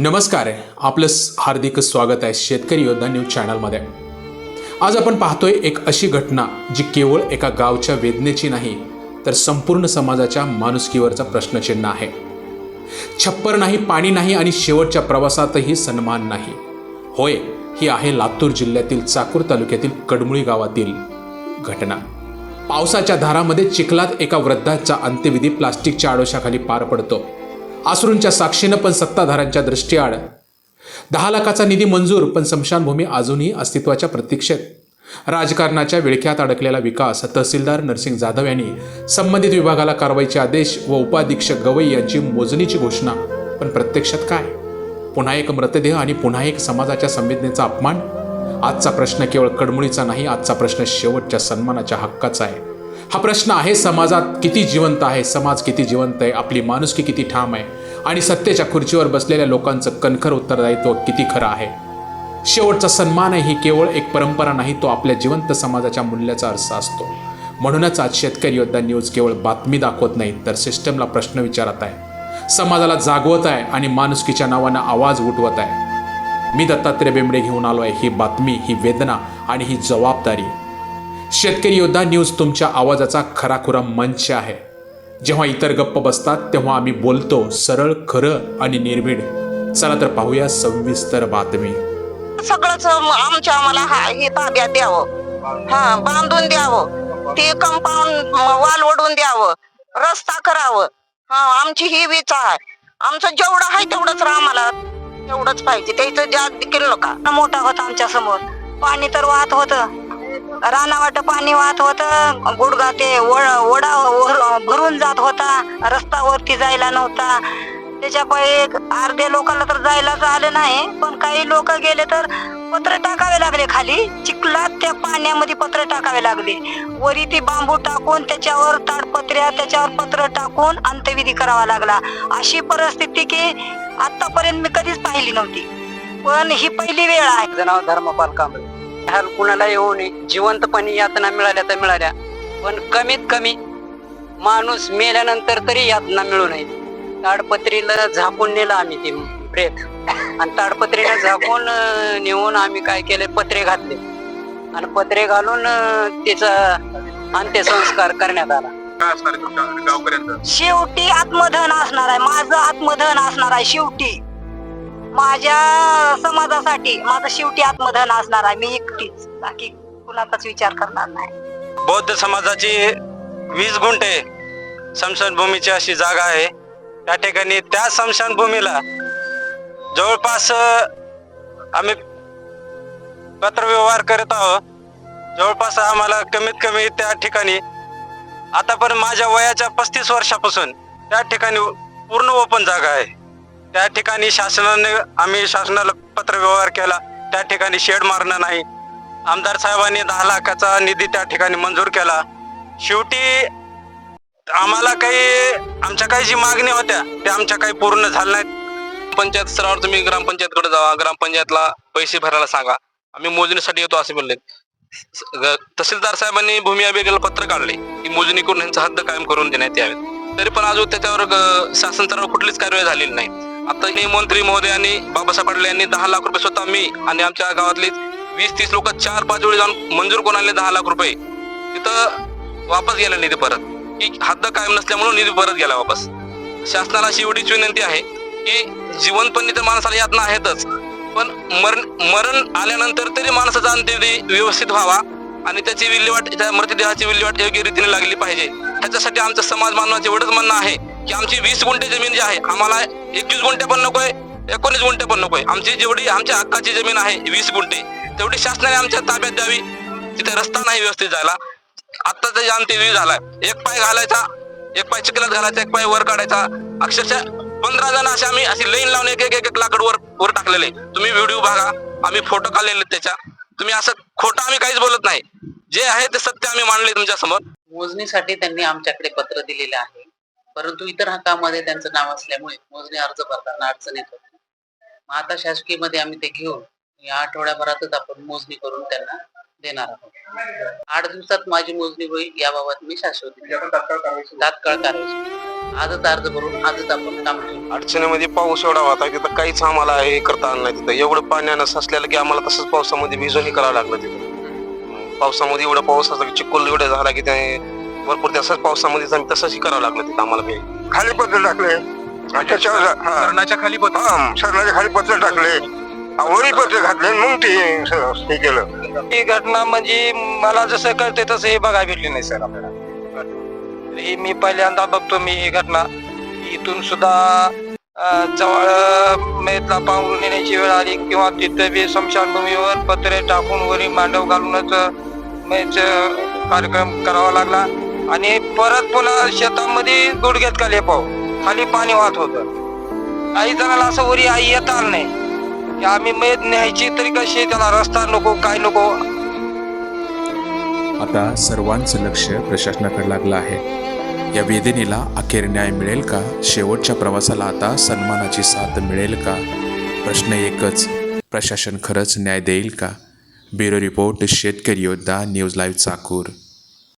नमस्कार आपलं हार्दिक स्वागत आहे शेतकरी योद्धा न्यूज चॅनलमध्ये. आज आपण पाहतोय एक अशी घटना जी केवळ एका गावच्या वेदनेची नाही तर संपूर्ण समाजाच्या माणुसकीवरचा प्रश्नचिन्ह आहे. छप्पर नाही पाणी नाही आणि शेवटच्या प्रवासातही सन्मान नाही. होय ही आहे लातूर जिल्ह्यातील चाकूर तालुक्यातील कडमुळी गावातील घटना. पावसाच्या धारामध्ये चिखलात एका वृद्धाचा अंत्यविधी प्लास्टिकच्या आडोशाखाली पार पडतो. आसरूंच्या साक्षीनं पण सत्ताधाऱ्यांच्या दृष्टीआड दहा लाखाचा निधी मंजूर पण स्मशानभूमी अजूनही अस्तित्वाच्या प्रतीक्षेत. राजकारणाच्या विळख्यात अडकलेला विकास तहसीलदार नरसिंग जाधव यांनी संबंधित विभागाला कारवाईचे आदेश व उपाधीक्षक गवई यांची मोजणीची घोषणा. पण प्रत्यक्षात काय? पुन्हा एक मृतदेह आणि पुन्हा एक समाजाच्या संवेदनेचा अपमान? आजचा प्रश्न केवळ कडमुळीचा नाही आजचा प्रश्न शेवटच्या सन्मानाच्या हक्काचा आहे. हा प्रश्न आहे समाजात किती जिवंत आहे? समाज किती जिवंत आहे? आपली माणुसकी किती ठाम आहे? आणि सत्तेच्या खुर्चीवर बसलेल्या लोकांचं कणखर उत्तरदायित्व किती खरं आहे? शेवटचा सन्मान आहे ही केवळ एक परंपरा नाही तो आपल्या जिवंत समाजाच्या मूल्याचा अर्थ असतो. म्हणूनच आज शेतकरी योद्धा न्यूज केवळ बातमी दाखवत नाही तर सिस्टमला प्रश्न विचारत आहे. समाजाला जागवत आहे आणि माणुसकीच्या नावानं आवाज उठवत आहे. मी दत्तात्रय बेंबडे घेऊन आलो आहे ही बातमी ही वेदना आणि ही जबाबदारी. शेतकरी योद्धा न्यूज तुमच्या आवाजाचा खराखुरा मंच आहे. जेव्हा इतर गप्प बसतात तेव्हा आम्ही बोलतो सरळ खरं आणि निर्भीड. चला तर पाहूया सविस्तर बातमी. सगळंच आमच्या आम्हाला हे ताब्यात द्यावं. हा बांधून द्यावं. ते कंपाऊंड वाल ओढून द्यावं. रस्ता करावं. हा आमची ही विचा आहे. आमचं जेवढं आहे तेवढंच राह आम्हाला. तेवढंच पाहिजे. त्याचं जास्त देखील नका. मोठा होता आमच्यासमोर पाणी तर वाहत होतं. रानावाट पाणी वाहत होत. गुडगा ते वडा ओढा भरून जात होता. रस्तावरती जायला नव्हता. त्याच्यामुळे अर्ध्या लोकांना तर जायलाच आलं नाही. पण काही लोक गेले तर पत्र टाकावे लागले खाली. चिखलात त्या पाण्यामध्ये पत्र टाकावे लागले. वरी ती बांबू टाकून त्याच्यावर ताडपत्र्या त्याच्यावर पत्र टाकून अंत्यविधी करावा लागला. अशी परिस्थिती की आतापर्यंत मी कधीच पाहिली नव्हती. पण ही पहिली वेळ आहे. नाव धर्मपाल कांबळे. कुणाला येऊ नये. जिवंतपणी यातना मिळाल्या तर मिळाल्या. पण कमीत कमी माणूस मेल्यानंतर तरी यातना मिळू नये. ताडपत्रीला झाकून नेलं आम्ही ते प्रेत. आणि ताडपत्रीला झाकून नेऊन आम्ही काय केले? पत्रे घातले. आणि पत्रे घालून अं, त्याचा अंत्यसंस्कार करण्यात आला. शेवटी आत्मधन असणार आहे. माझं आत्मधन असणार आहे. शेवटी. माझ्या समाजासाठी माझं शेवटी आत्मधन असणार आहे. मी एकटीच. बाकी कुणाचाच विचार करणार नाही. बौद्ध समाजाची वीस गुंठे स्मशानभूमीची अशी जागा आहे. त्या ठिकाणी त्या स्मशानभूमीला जवळपास आम्ही पत्रव्यवहार करत आहोत. जवळपास आम्हाला कमीत कमी त्या ठिकाणी आतापर्यंत माझ्या वयाच्या पस्तीस वर्षापासून त्या ठिकाणी पूर्ण ओपन जागा आहे. त्या ठिकाणी शासनाने आम्ही शासनाला पत्र व्यवहार केला. त्या ठिकाणी शेड मारणं नाही. आमदार साहेबांनी दहा लाखाचा निधी त्या ठिकाणी मंजूर केला. शेवटी आम्हाला काही आमच्या काही जी मागणी होत्या त्या आमच्या काही पूर्ण झाल्या नाहीत. पंचायत स्तरावर तुम्ही ग्रामपंचायतकडे जावा. ग्रामपंचायतला पैसे भरायला सांगा. आम्ही मोजणीसाठी येतो असे बोलले तहसीलदार साहेबांनी भूमी अभियोगाला पत्र काढले की मोजणी करून यांचा हद्द कायम करून देण्यात यावेत. तरी पण अजून त्याच्यावर शासन स्तरावर कुठलीच कारवाई झालेली नाही. आता मंत्री महोदयांनी बाबासाहेब पाटील यांनी दहा लाख रुपये स्वतः मी आणि आमच्या गावातले वीस तीस लोक चार पाच वेळी जाऊन मंजूर करून आणले दहा लाख रुपये. तिथं वापस गेला निधी परत. की हद्द कायम नसल्यामुळे निधी परत गेला वापस. शासनाला अशी एवढीच विनंती आहे की जीवनपणी तर माणसाला यातना आहेतच. पण मरण मरण आल्यानंतर तरी माणसाचा अंत्यविधी व्यवस्थित व्हावा आणि त्याची विल्हेवाट त्या मृतदेहाची विल्हेवाट योग्य रीतीने लागली पाहिजे. ह्याच्यासाठी आमचं समाज मानवाचं एवढंच म्हणणं आहे. की आमची वीस गुंठे जमीन जी आहे आम्हाला एकवीस गुंठे पण नकोय एकोणीस गुंठे पण नकोय. आमची जेवढी आमच्या हक्काची जमीन आहे वीस गुंठे तेवढी शासनाने आमच्या ताब्यात द्यावी. तिथे रस्ता नाही व्यवस्थित जायला आता त्याच्या अंत्यविधी झालाय. एक पाय घालायचा एक पाय चिखलात घालायचा एक पाय वर काढायचा. अक्षरशः पंधरा जण असे आम्ही अशी लाईन लावून एक एक एक लाकड वर वर टाकलेले तुम्ही व्हिडिओ बघा आम्ही फोटो काढलेले त्याच्या. तुम्ही असं खोटं आम्ही काहीच बोलत नाही. जे आहे ते सत्य आम्ही मांडले तुमच्यासमोर मोजणीसाठी त्यांनी आमच्याकडे पत्र दिलेले आहे. परंतु इतर हक्कामध्ये त्यांचं नाव असल्यामुळे मोजणी अर्ज भरताना अडचण येत होती. मग आता शासकीयमध्ये आम्ही ते घेऊन या आठवड्याभरातच आपण मोजणी करून त्यांना देणार आहोत. आठ दिवसात माझी मोजणी होईल याबाबत मी शाश्वती तात्काळ कारवाई आजच अर्ज करून आजच आपण काम अडचणीमध्ये पाऊस एवढा होता तिथं काहीच आम्हाला हे करता आलं नाही तिथं. एवढं पाण्यानं साचलेलं की आम्हाला तसंच पावसामध्ये भिजूनही करावं लागलं तिथं. पावसामध्ये एवढा पाऊस असला की चिखल एवढा झाला की ते भरपूर तसंच पावसामध्ये आम्ही तसंच करावं लागलं तिथं आम्हाला बी. खाली पत्र टाकले. त्याच्यावर हा, धरणाच्या खाली पण हा, सरणाच्या खाली पत्र टाकले. हा, वरी पत्र घातले मग ते स- हे केलं. ही घटना म्हणजे मला जसं कळते तसं हे बघायला भेटली नाही सर आपल्याला. ही मी पहिल्यांदा बघतो मी ही घटना. इथून सुद्धा अं, जवळ मेतला पांघरून येण्याची वेळ आली किंवा तिथं बी स्मशानभूमीवर पत्रे टाकून वरी मांडव घालूनच मैच कार्यक्रम करावा लागला. आणि परत पुन्हा शेतामध्ये गुडघ्यात खाली पाव खाली पाणी वाहत होतं. काही जणाला असं वरी आई येत आलं नाही. की आम्ही मेद न्यायची तरी कशी त्याला रस्ता नको काय नको. आता सर्वांचं लक्ष प्रशासनाकडे लागलं आहे. या वेदनेला अखेर न्याय मिळेल का? शेवटच्या प्रवासाला आता सन्मानाची साथ मिळेल का? प्रश्न एकच प्रशासन खरंच न्याय देईल का? ब्युरो रिपोर्ट शेतकरी योद्धा न्यूज लाईव्ह चाकूर.